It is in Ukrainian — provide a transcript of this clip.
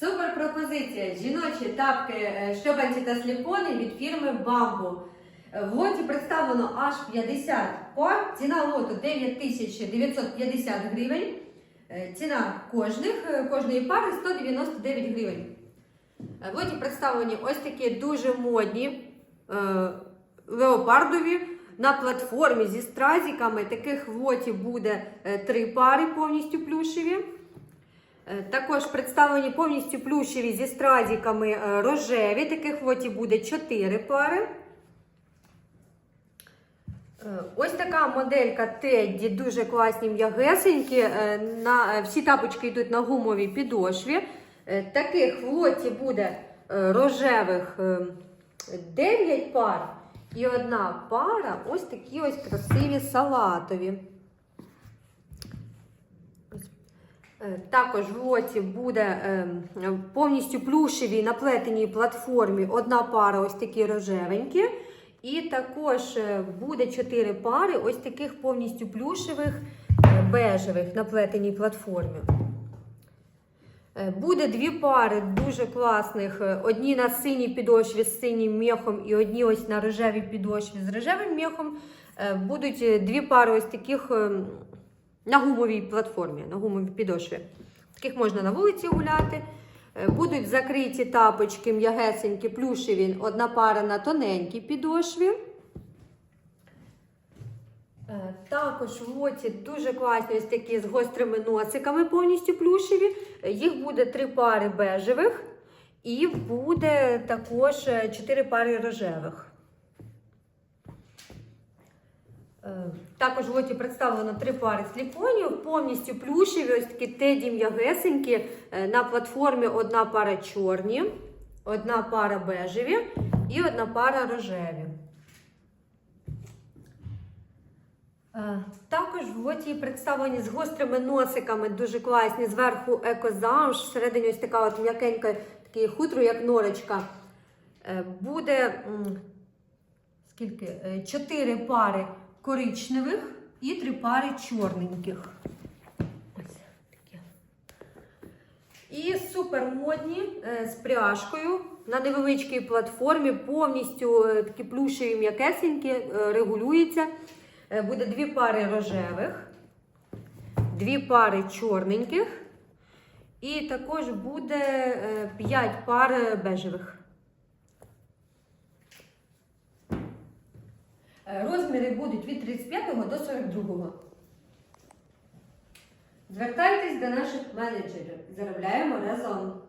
Супер пропозиція! Жіночі тапки, е, шльопанці та сліпони від фірми Бамбу. В лоті представлено аж 50 пар. Ціна лоту 9950 гривень. Е, Ціна кожних, е, кожної пари 199 гривень. Е, В лоті представлені ось такі дуже модні е, леопардові на платформі зі стразиками. Таких в лоті буде е, три пари повністю плюшеві. Е, Також представлені повністю плюшеві зі стразиками е, рожеві. Таких лоті буде 4 пари. Е, Ось така моделька Тедді, дуже класні м'ягесенькі. Всі тапочки йдуть на гумовій підошві. Таких в лоті буде рожевих 9 пар. І одна пара ось такі ось красиві салатові. Ось. Е, Також в лоті буде е, повністю плюшевій на плетеній платформі одна пара ось такі рожевенькі. І також е, буде 4 пари ось таких повністю плюшевих е, бежевих на плетеній платформі. Е, Буде дві пари дуже класних. е, Одні на синій підошві з синім мехом і одні ось на рожевій підошві з рожевим мехом. Е, Будуть е, дві пари ось таких е, на гумовій платформі, на гумовій підошві. Таких можна на вулиці гуляти. Е, Будуть закриті тапочки м'ягесенькі, плюшеві, одна пара на тоненькій підошві. Е, Також в лоті дуже класні ось такі з гострими носиками повністю плюшеві. Е, Їх буде три пари бежевих і буде також чотири пари рожевих. Е, Також в лоті представлено три пари сліпонів, повністю плюшеві, ось такі теді м'ягесенькі. Е, На платформі одна пара чорні, одна пара бежеві і одна пара рожеві. Е, Також в лоті представлені з гострими носиками, дуже класні. Зверху екозамш, всередині ось така от м'якенька, такий хутро, як норочка. Е, Буде скільки? Е, Чотири пари коричневих і три пари чорненьких. І супер модні е, з пряжкою на невеличкій платформі, повністю е, такі плюшеві м'якесенькі, е, регулюється. Буде дві пари рожевих, дві пари чорненьких, і також буде е, п'ять пар бежевих. Е, Розміри будуть від 35 до 42. Звертайтесь до наших менеджерів. Заробляємо разом.